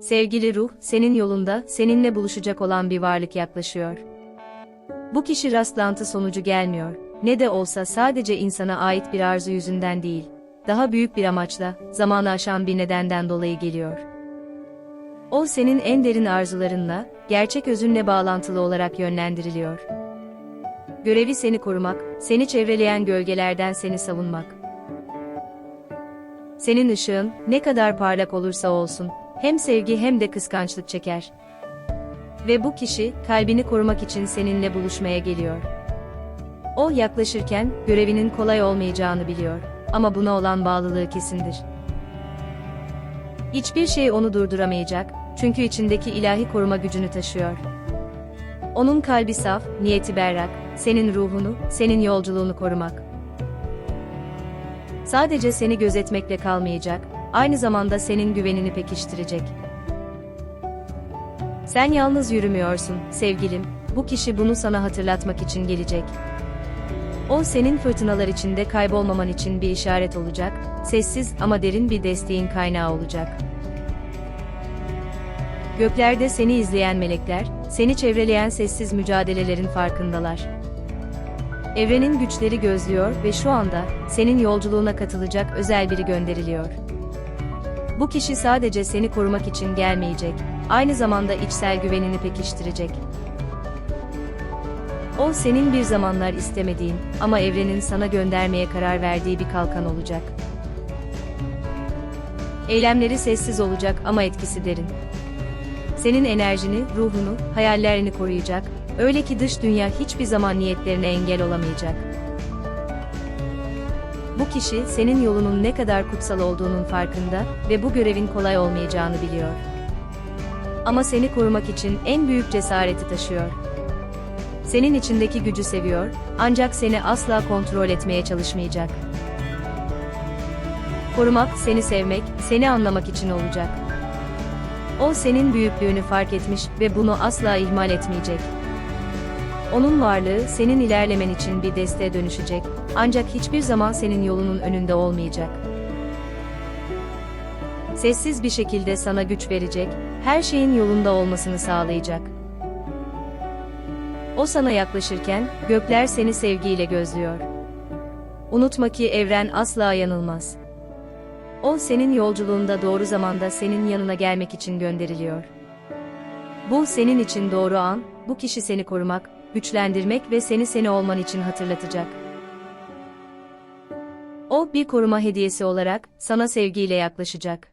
Sevgili ruh, senin yolunda, seninle buluşacak olan bir varlık yaklaşıyor. Bu kişi rastlantı sonucu gelmiyor, ne de olsa sadece insana ait bir arzu yüzünden değil, daha büyük bir amaçla, zamanı aşan bir nedenden dolayı geliyor. O senin en derin arzularınla, gerçek özünle bağlantılı olarak yönlendiriliyor. Görevi seni korumak, seni çevreleyen gölgelerden seni savunmak. Senin ışığın, ne kadar parlak olursa olsun, hem sevgi hem de kıskançlık çeker. Ve bu kişi, kalbini korumak için seninle buluşmaya geliyor. O yaklaşırken, görevinin kolay olmayacağını biliyor. Ama buna olan bağlılığı kesindir. Hiçbir şey onu durduramayacak, çünkü içindeki ilahi koruma gücünü taşıyor. Onun kalbi saf, niyeti berrak, senin ruhunu, senin yolculuğunu korumak. Sadece seni gözetmekle kalmayacak, aynı zamanda senin güvenini pekiştirecek. Sen yalnız yürümüyorsun, sevgilim, bu kişi bunu sana hatırlatmak için gelecek. O senin fırtınalar içinde kaybolmaman için bir işaret olacak, sessiz ama derin bir desteğin kaynağı olacak. Göklerde seni izleyen melekler, seni çevreleyen sessiz mücadelelerin farkındalar. Evrenin güçleri gözlüyor ve şu anda senin yolculuğuna katılacak özel biri gönderiliyor. Bu kişi sadece seni korumak için gelmeyecek, aynı zamanda içsel güvenini pekiştirecek. O senin bir zamanlar istemediğin ama evrenin sana göndermeye karar verdiği bir kalkan olacak. Eylemleri sessiz olacak ama etkisi derin. Senin enerjini, ruhunu, hayallerini koruyacak, öyle ki dış dünya hiçbir zaman niyetlerine engel olamayacak. Kişi senin yolunun ne kadar kutsal olduğunun farkında ve bu görevin kolay olmayacağını biliyor. Ama seni korumak için en büyük cesareti taşıyor. Senin içindeki gücü seviyor, ancak seni asla kontrol etmeye çalışmayacak. Korumak, seni sevmek, seni anlamak için olacak. O senin büyüklüğünü fark etmiş ve bunu asla ihmal etmeyecek. Onun varlığı senin ilerlemen için bir desteğe dönüşecek, ancak hiçbir zaman senin yolunun önünde olmayacak. Sessiz bir şekilde sana güç verecek, her şeyin yolunda olmasını sağlayacak. O sana yaklaşırken, gökler seni sevgiyle gözlüyor. Unutma ki evren asla yanılmaz. O senin yolculuğunda doğru zamanda senin yanına gelmek için gönderiliyor. Bu senin için doğru an, bu kişi seni korumak, güçlendirmek ve seni seni olman için hatırlatacak. O bir koruma hediyesi olarak sana sevgiyle yaklaşacak.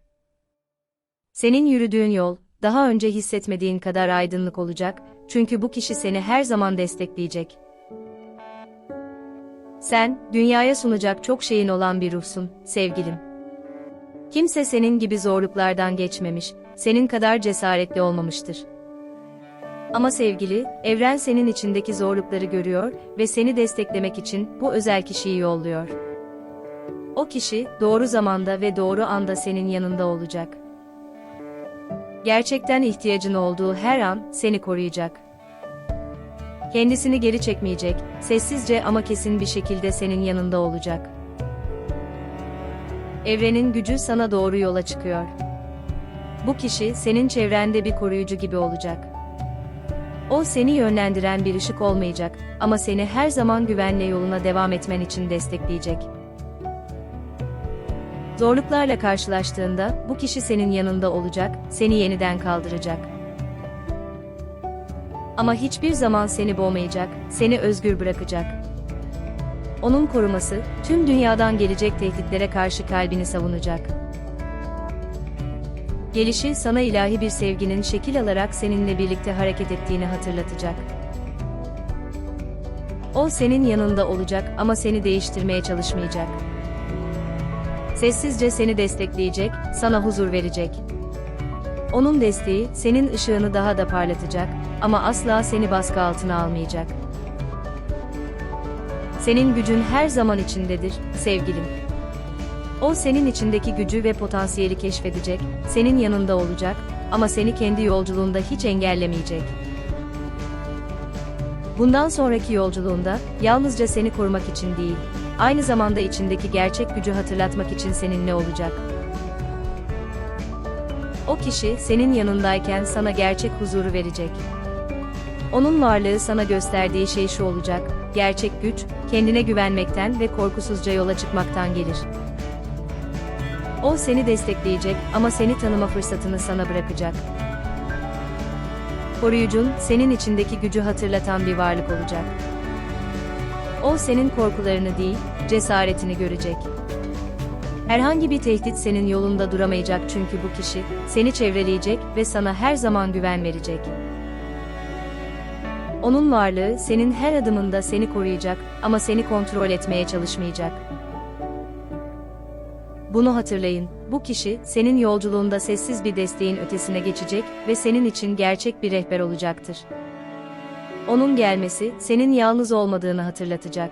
Senin yürüdüğün yol, daha önce hissetmediğin kadar aydınlık olacak, çünkü bu kişi seni her zaman destekleyecek. Sen, dünyaya sunacak çok şeyin olan bir ruhsun, sevgilim. Kimse senin gibi zorluklardan geçmemiş, senin kadar cesaretli olmamıştır. Ama sevgili, evren senin içindeki zorlukları görüyor ve seni desteklemek için bu özel kişiyi yolluyor. O kişi, doğru zamanda ve doğru anda senin yanında olacak. Gerçekten ihtiyacın olduğu her an seni koruyacak. Kendisini geri çekmeyecek, sessizce ama kesin bir şekilde senin yanında olacak. Evrenin gücü sana doğru yola çıkıyor. Bu kişi senin çevrende bir koruyucu gibi olacak. O seni yönlendiren bir ışık olmayacak ama seni her zaman güvenle yoluna devam etmen için destekleyecek. Zorluklarla karşılaştığında bu kişi senin yanında olacak, seni yeniden kaldıracak. Ama hiçbir zaman seni boğmayacak, seni özgür bırakacak. Onun koruması, tüm dünyadan gelecek tehditlere karşı kalbini savunacak. Gelişi sana ilahi bir sevginin şekil alarak seninle birlikte hareket ettiğini hatırlatacak. O senin yanında olacak ama seni değiştirmeye çalışmayacak. Sessizce seni destekleyecek, sana huzur verecek. Onun desteği senin ışığını daha da parlatacak ama asla seni baskı altına almayacak. Senin gücün her zaman içindedir, sevgilim. O senin içindeki gücü ve potansiyeli keşfedecek, senin yanında olacak ama seni kendi yolculuğunda hiç engellemeyecek. Bundan sonraki yolculuğunda yalnızca seni korumak için değil, aynı zamanda içindeki gerçek gücü hatırlatmak için seninle olacak. O kişi senin yanındayken sana gerçek huzuru verecek. Onun varlığı sana gösterdiği şey şu olacak, gerçek güç, kendine güvenmekten ve korkusuzca yola çıkmaktan gelir. O seni destekleyecek ama seni tanıma fırsatını sana bırakacak. Koruyucun, senin içindeki gücü hatırlatan bir varlık olacak. O senin korkularını değil, cesaretini görecek. Herhangi bir tehdit senin yolunda duramayacak çünkü bu kişi, seni çevreleyecek ve sana her zaman güven verecek. Onun varlığı senin her adımında seni koruyacak ama seni kontrol etmeye çalışmayacak. Bunu hatırlayın, bu kişi, senin yolculuğunda sessiz bir desteğin ötesine geçecek ve senin için gerçek bir rehber olacaktır. Onun gelmesi, senin yalnız olmadığını hatırlatacak.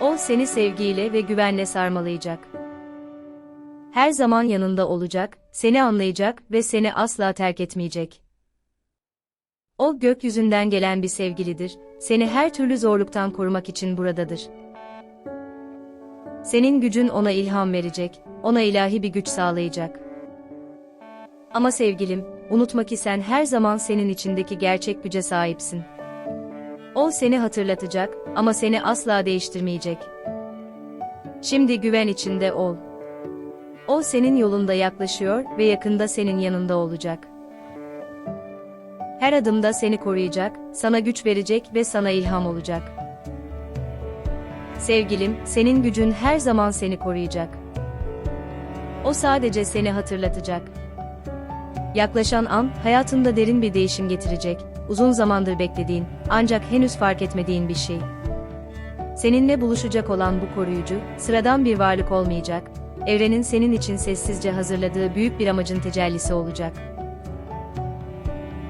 O seni sevgiyle ve güvenle sarmalayacak. Her zaman yanında olacak, seni anlayacak ve seni asla terk etmeyecek. O gökyüzünden gelen bir sevgilidir, seni her türlü zorluktan korumak için buradadır. Senin gücün ona ilham verecek, ona ilahi bir güç sağlayacak. Ama sevgilim, unutma ki sen her zaman senin içindeki gerçek güce sahipsin. O seni hatırlatacak ama seni asla değiştirmeyecek. Şimdi güven içinde ol. O senin yolunda yaklaşıyor ve yakında senin yanında olacak. Her adımda seni koruyacak, sana güç verecek ve sana ilham olacak. Sevgilim, senin gücün her zaman seni koruyacak. O sadece seni hatırlatacak. Yaklaşan an, hayatında derin bir değişim getirecek, uzun zamandır beklediğin, ancak henüz fark etmediğin bir şey. Seninle buluşacak olan bu koruyucu, sıradan bir varlık olmayacak, evrenin senin için sessizce hazırladığı büyük bir amacın tecellisi olacak.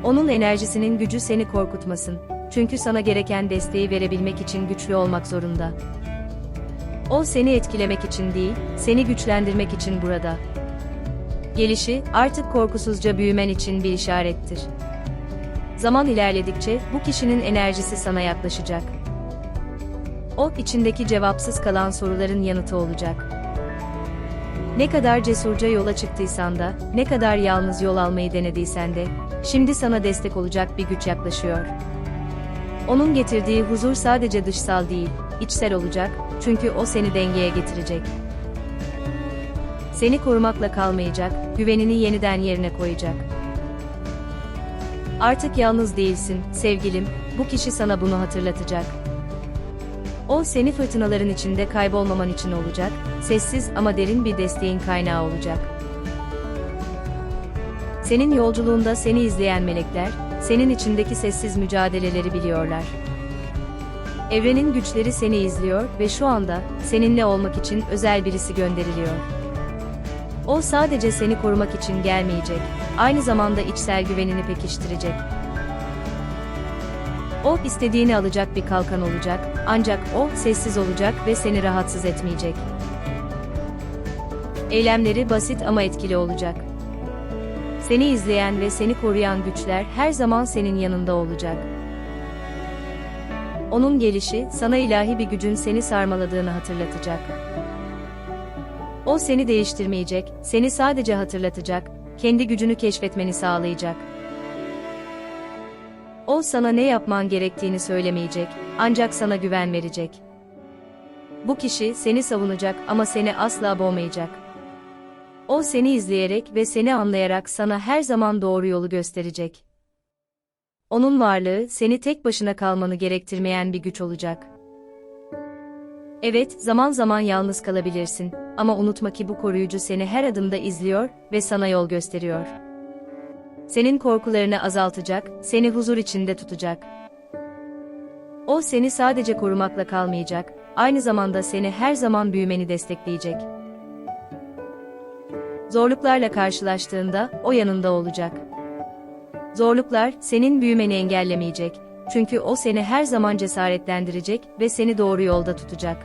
Onun enerjisinin gücü seni korkutmasın, çünkü sana gereken desteği verebilmek için güçlü olmak zorunda. O seni etkilemek için değil, seni güçlendirmek için burada. Gelişi, artık korkusuzca büyümen için bir işarettir. Zaman ilerledikçe, bu kişinin enerjisi sana yaklaşacak. O, içindeki cevapsız kalan soruların yanıtı olacak. Ne kadar cesurca yola çıktıysan da, ne kadar yalnız yol almayı denediysen de, şimdi sana destek olacak bir güç yaklaşıyor. Onun getirdiği huzur sadece dışsal değil, içsel olacak, çünkü o seni dengeye getirecek. Seni korumakla kalmayacak, güvenini yeniden yerine koyacak. Artık yalnız değilsin, sevgilim, bu kişi sana bunu hatırlatacak. O seni fırtınaların içinde kaybolmaman için olacak, sessiz ama derin bir desteğin kaynağı olacak. Senin yolculuğunda seni izleyen melekler, senin içindeki sessiz mücadeleleri biliyorlar. Evrenin güçleri seni izliyor ve şu anda seninle olmak için özel birisi gönderiliyor. O sadece seni korumak için gelmeyecek, aynı zamanda içsel güvenini pekiştirecek. O istediğini alacak bir kalkan olacak, ancak o sessiz olacak ve seni rahatsız etmeyecek. Eylemleri basit ama etkili olacak. Seni izleyen ve seni koruyan güçler her zaman senin yanında olacak. Onun gelişi, sana ilahi bir gücün seni sarmaladığını hatırlatacak. O seni değiştirmeyecek, seni sadece hatırlatacak, kendi gücünü keşfetmeni sağlayacak. O sana ne yapman gerektiğini söylemeyecek, ancak sana güven verecek. Bu kişi seni savunacak ama seni asla boğmayacak. O seni izleyerek ve seni anlayarak sana her zaman doğru yolu gösterecek. Onun varlığı seni tek başına kalmanı gerektirmeyen bir güç olacak. Evet, zaman zaman yalnız kalabilirsin ama unutma ki bu koruyucu seni her adımda izliyor ve sana yol gösteriyor. Senin korkularını azaltacak, seni huzur içinde tutacak. O seni sadece korumakla kalmayacak, aynı zamanda seni her zaman büyümeni destekleyecek. Zorluklarla karşılaştığında o yanında olacak. Zorluklar senin büyümeni engellemeyecek. Çünkü o seni her zaman cesaretlendirecek ve seni doğru yolda tutacak.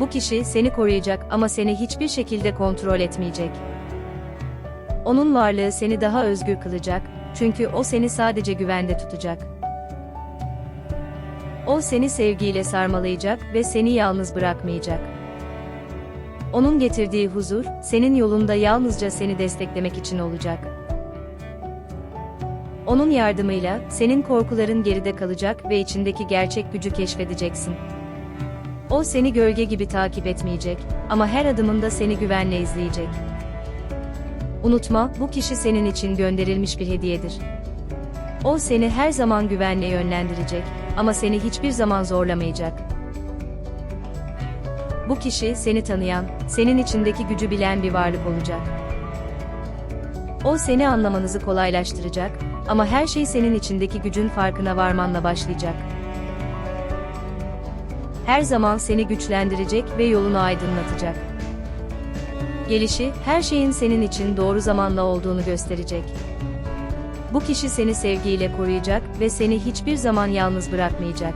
Bu kişi seni koruyacak ama seni hiçbir şekilde kontrol etmeyecek. Onun varlığı seni daha özgür kılacak, çünkü o seni sadece güvende tutacak. O seni sevgiyle sarmalayacak ve seni yalnız bırakmayacak. Onun getirdiği huzur, senin yolunda yalnızca seni desteklemek için olacak. Onun yardımıyla, senin korkuların geride kalacak ve içindeki gerçek gücü keşfedeceksin. O seni gölge gibi takip etmeyecek ama her adımında seni güvenle izleyecek. Unutma, bu kişi senin için gönderilmiş bir hediyedir. O seni her zaman güvenle yönlendirecek ama seni hiçbir zaman zorlamayacak. Bu kişi seni tanıyan, senin içindeki gücü bilen bir varlık olacak. O seni anlamanızı kolaylaştıracak ama her şey senin içindeki gücün farkına varmanla başlayacak. Her zaman seni güçlendirecek ve yolunu aydınlatacak. Gelişi, her şeyin senin için doğru zamanla olduğunu gösterecek. Bu kişi seni sevgiyle koruyacak ve seni hiçbir zaman yalnız bırakmayacak.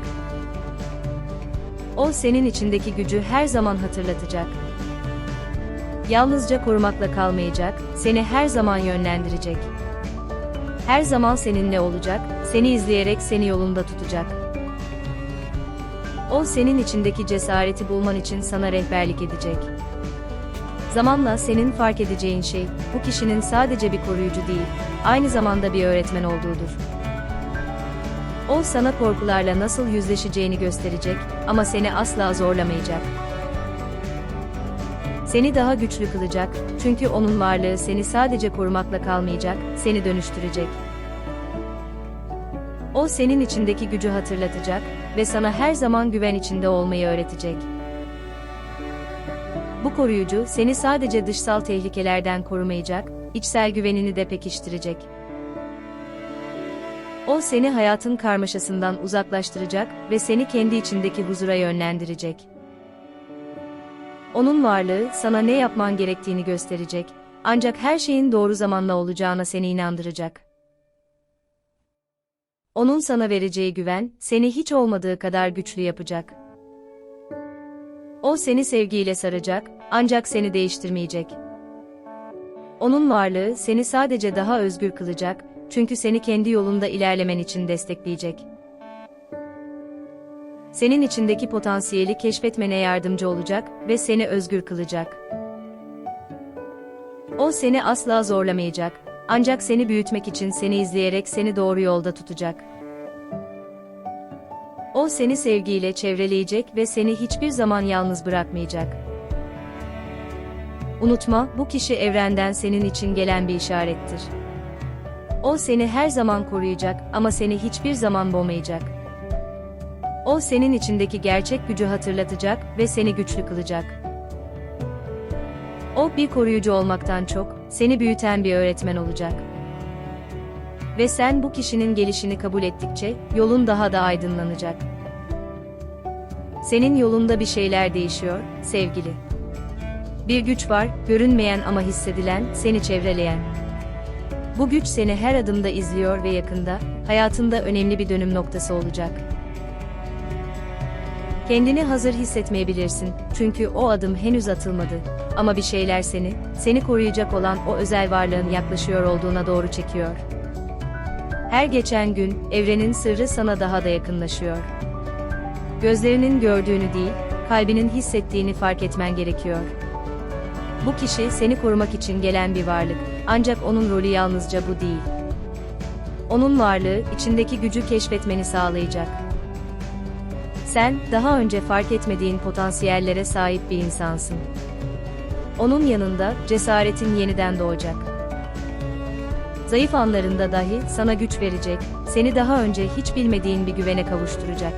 O senin içindeki gücü her zaman hatırlatacak. Yalnızca korumakla kalmayacak, seni her zaman yönlendirecek. Her zaman seninle olacak, seni izleyerek seni yolunda tutacak. O senin içindeki cesareti bulman için sana rehberlik edecek. Zamanla senin fark edeceğin şey, bu kişinin sadece bir koruyucu değil, aynı zamanda bir öğretmen olduğudur. O sana korkularla nasıl yüzleşeceğini gösterecek ama seni asla zorlamayacak. Seni daha güçlü kılacak, çünkü onun varlığı seni sadece korumakla kalmayacak, seni dönüştürecek. O senin içindeki gücü hatırlatacak ve sana her zaman güven içinde olmayı öğretecek. Bu koruyucu seni sadece dışsal tehlikelerden korumayacak, içsel güvenini de pekiştirecek. O seni hayatın karmaşasından uzaklaştıracak ve seni kendi içindeki huzura yönlendirecek. Onun varlığı sana ne yapman gerektiğini gösterecek, ancak her şeyin doğru zamanla olacağına seni inandıracak. Onun sana vereceği güven, seni hiç olmadığı kadar güçlü yapacak. O seni sevgiyle saracak, ancak seni değiştirmeyecek. Onun varlığı seni sadece daha özgür kılacak, çünkü seni kendi yolunda ilerlemen için destekleyecek. Senin içindeki potansiyeli keşfetmene yardımcı olacak ve seni özgür kılacak. O seni asla zorlamayacak, ancak seni büyütmek için seni izleyerek seni doğru yolda tutacak. O seni sevgiyle çevreleyecek ve seni hiçbir zaman yalnız bırakmayacak. Unutma, bu kişi evrenden senin için gelen bir işarettir. O seni her zaman koruyacak ama seni hiçbir zaman boğmayacak. O senin içindeki gerçek gücü hatırlatacak ve seni güçlü kılacak. O bir koruyucu olmaktan çok, seni büyüten bir öğretmen olacak. Ve sen bu kişinin gelişini kabul ettikçe, yolun daha da aydınlanacak. Senin yolunda bir şeyler değişiyor, sevgili. Bir güç var, görünmeyen ama hissedilen, seni çevreleyen. Bu güç seni her adımda izliyor ve yakında, hayatında önemli bir dönüm noktası olacak. Kendini hazır hissetmeyebilirsin, çünkü o adım henüz atılmadı. Ama bir şeyler seni, seni koruyacak olan o özel varlığın yaklaşıyor olduğuna doğru çekiyor. Her geçen gün, evrenin sırrı sana daha da yakınlaşıyor. Gözlerinin gördüğünü değil, kalbinin hissettiğini fark etmen gerekiyor. Bu kişi seni korumak için gelen bir varlık, ancak onun rolü yalnızca bu değil. Onun varlığı, içindeki gücü keşfetmeni sağlayacak. Sen, daha önce fark etmediğin potansiyellere sahip bir insansın. Onun yanında, cesaretin yeniden doğacak. Zayıf anlarında dahi sana güç verecek, seni daha önce hiç bilmediğin bir güvene kavuşturacak.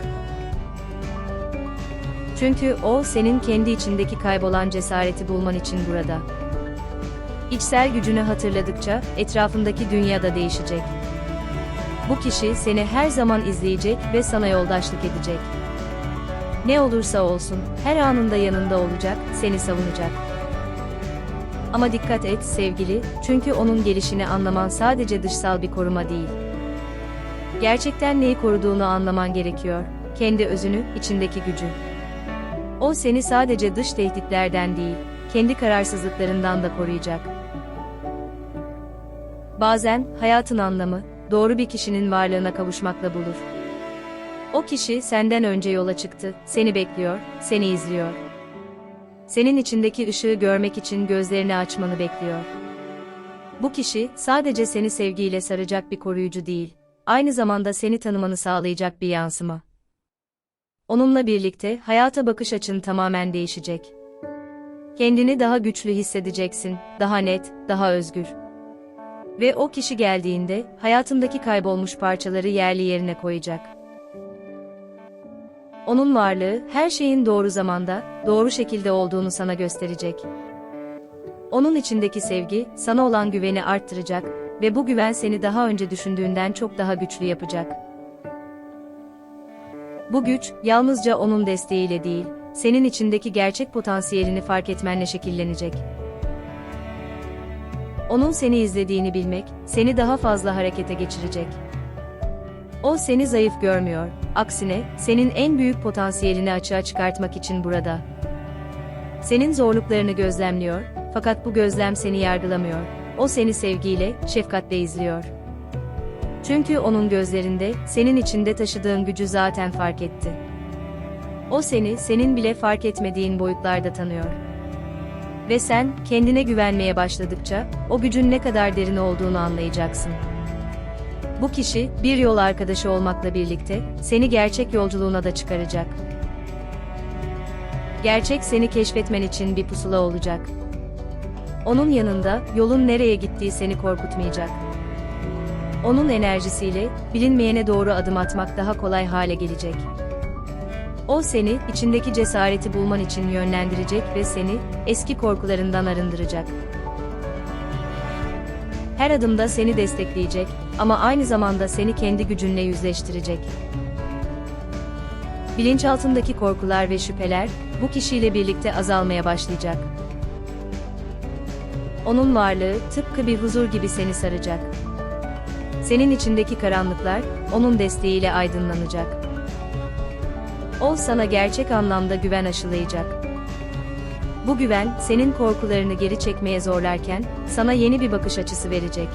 Çünkü o senin kendi içindeki kaybolan cesareti bulman için burada. İçsel gücünü hatırladıkça etrafındaki dünya da değişecek. Bu kişi seni her zaman izleyecek ve sana yoldaşlık edecek. Ne olursa olsun, her anında yanında olacak, seni savunacak. Ama dikkat et sevgili, çünkü onun gelişini anlaman sadece dışsal bir koruma değil. Gerçekten neyi koruduğunu anlaman gerekiyor. Kendi özünü, içindeki gücü. O seni sadece dış tehditlerden değil, kendi kararsızlıklarından da koruyacak. Bazen hayatın anlamı doğru bir kişinin varlığına kavuşmakla bulur. O kişi senden önce yola çıktı, seni bekliyor, seni izliyor. senin içindeki ışığı görmek için gözlerini açmanı bekliyor. Bu kişi sadece seni sevgiyle saracak bir koruyucu değil, aynı zamanda seni tanımanı sağlayacak bir yansıma. Onunla birlikte hayata bakış açın tamamen değişecek. Kendini daha güçlü hissedeceksin, daha net, daha özgür. Ve o kişi geldiğinde hayatındaki kaybolmuş parçaları yerli yerine koyacak. Onun varlığı her şeyin doğru zamanda, doğru şekilde olduğunu sana gösterecek. Onun içindeki sevgi, sana olan güveni arttıracak ve bu güven seni daha önce düşündüğünden çok daha güçlü yapacak. Bu güç, yalnızca onun desteğiyle değil, senin içindeki gerçek potansiyelini fark etmenle şekillenecek. Onun seni izlediğini bilmek, seni daha fazla harekete geçirecek. O seni zayıf görmüyor, aksine, senin en büyük potansiyelini açığa çıkartmak için burada. Senin zorluklarını gözlemliyor, fakat bu gözlem seni yargılamıyor. O seni sevgiyle, şefkatle izliyor. Çünkü onun gözlerinde, senin içinde taşıdığın gücü zaten fark etti. O seni, senin bile fark etmediğin boyutlarda tanıyor. Ve sen, kendine güvenmeye başladıkça, o gücün ne kadar derin olduğunu anlayacaksın. Bu kişi, bir yol arkadaşı olmakla birlikte, seni gerçek yolculuğuna da çıkaracak. Gerçek seni keşfetmen için bir pusula olacak. Onun yanında, yolun nereye gittiği seni korkutmayacak. Onun enerjisiyle, bilinmeyene doğru adım atmak daha kolay hale gelecek. O seni, içindeki cesareti bulman için yönlendirecek ve seni, eski korkularından arındıracak. Her adımda seni destekleyecek ama aynı zamanda seni kendi gücünle yüzleştirecek. Bilinçaltındaki korkular ve şüpheler, bu kişiyle birlikte azalmaya başlayacak. Onun varlığı, tıpkı bir huzur gibi seni saracak. Senin içindeki karanlıklar, onun desteğiyle aydınlanacak. O sana gerçek anlamda güven aşılayacak. Bu güven, senin korkularını geri çekmeye zorlarken, sana yeni bir bakış açısı verecek.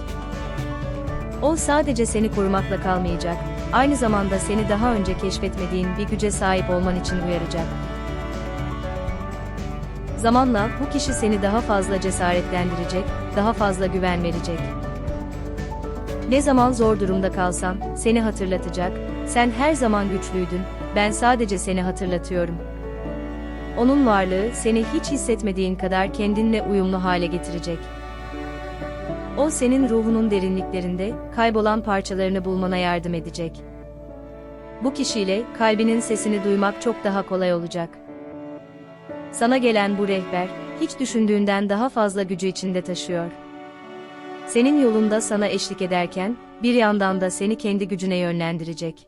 O sadece seni korumakla kalmayacak, aynı zamanda seni daha önce keşfetmediğin bir güce sahip olman için uyaracak. Zamanla bu kişi seni daha fazla cesaretlendirecek, daha fazla güven verecek. Ne zaman zor durumda kalsan, seni hatırlatacak, sen her zaman güçlüydün, ben sadece seni hatırlatıyorum. Onun varlığı seni hiç hissetmediğin kadar kendinle uyumlu hale getirecek. O senin ruhunun derinliklerinde kaybolan parçalarını bulmana yardım edecek. Bu kişiyle kalbinin sesini duymak çok daha kolay olacak. Sana gelen bu rehber, hiç düşündüğünden daha fazla gücü içinde taşıyor. Senin yolunda sana eşlik ederken, bir yandan da seni kendi gücüne yönlendirecek.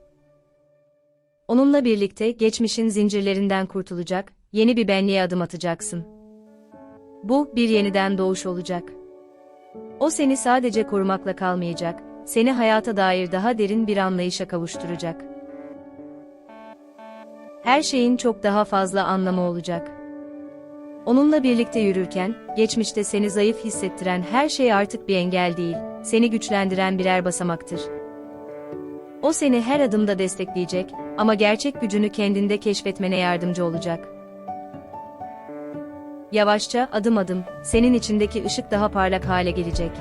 Onunla birlikte geçmişin zincirlerinden kurtulacak, yeni bir benliğe adım atacaksın. Bu, bir yeniden doğuş olacak. O seni sadece korumakla kalmayacak, seni hayata dair daha derin bir anlayışa kavuşturacak. Her şeyin çok daha fazla anlamı olacak. Onunla birlikte yürürken, geçmişte seni zayıf hissettiren her şey artık bir engel değil, seni güçlendiren birer basamaktır. O seni her adımda destekleyecek ama gerçek gücünü kendinde keşfetmene yardımcı olacak. Yavaşça, adım adım, senin içindeki ışık daha parlak hale gelecek.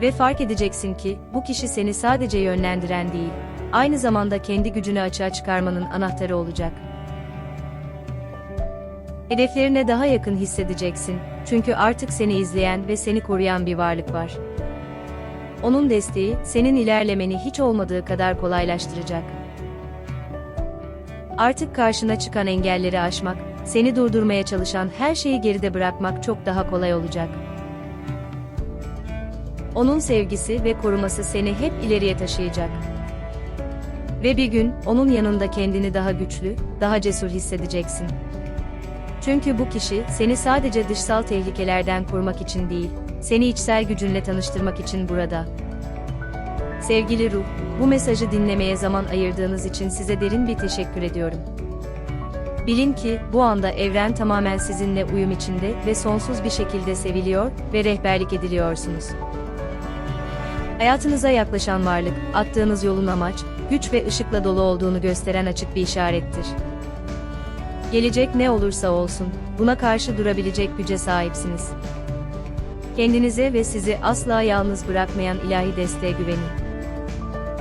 Ve fark edeceksin ki, bu kişi seni sadece yönlendiren değil, aynı zamanda kendi gücünü açığa çıkarmanın anahtarı olacak. Hedeflerine daha yakın hissedeceksin, çünkü artık seni izleyen ve seni koruyan bir varlık var. Onun desteği, senin ilerlemeni hiç olmadığı kadar kolaylaştıracak. Artık karşına çıkan engelleri aşmak, seni durdurmaya çalışan her şeyi geride bırakmak çok daha kolay olacak. Onun sevgisi ve koruması seni hep ileriye taşıyacak. Ve bir gün, onun yanında kendini daha güçlü, daha cesur hissedeceksin. Çünkü bu kişi, seni sadece dışsal tehlikelerden korumak için değil, seni içsel gücünle tanıştırmak için burada. Sevgili ruh, bu mesajı dinlemeye zaman ayırdığınız için size derin bir teşekkür ediyorum. Bilin ki, bu anda evren tamamen sizinle uyum içinde ve sonsuz bir şekilde seviliyor ve rehberlik ediliyorsunuz. Hayatınıza yaklaşan varlık, attığınız yolun amaç, güç ve ışıkla dolu olduğunu gösteren açık bir işarettir. Gelecek ne olursa olsun, buna karşı durabilecek güce sahipsiniz. Kendinize ve sizi asla yalnız bırakmayan ilahi desteğe güvenin.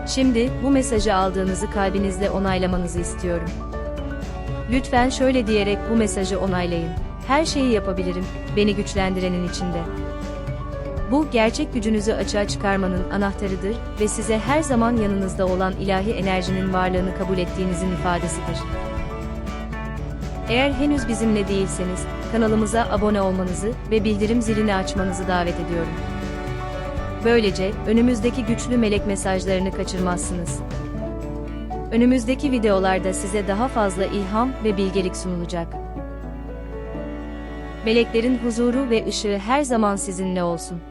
Şimdi, bu mesajı aldığınızı kalbinizle onaylamanızı istiyorum. Lütfen şöyle diyerek bu mesajı onaylayın. Her şeyi yapabilirim, beni güçlendirenin içinde. Bu, gerçek gücünüzü açığa çıkarmanın anahtarıdır ve size her zaman yanınızda olan ilahi enerjinin varlığını kabul ettiğinizin ifadesidir. Eğer henüz bizimle değilseniz, kanalımıza abone olmanızı ve bildirim zilini açmanızı davet ediyorum. Böylece, önümüzdeki güçlü melek mesajlarını kaçırmazsınız. Önümüzdeki videolarda size daha fazla ilham ve bilgelik sunulacak. Meleklerin huzuru ve ışığı her zaman sizinle olsun.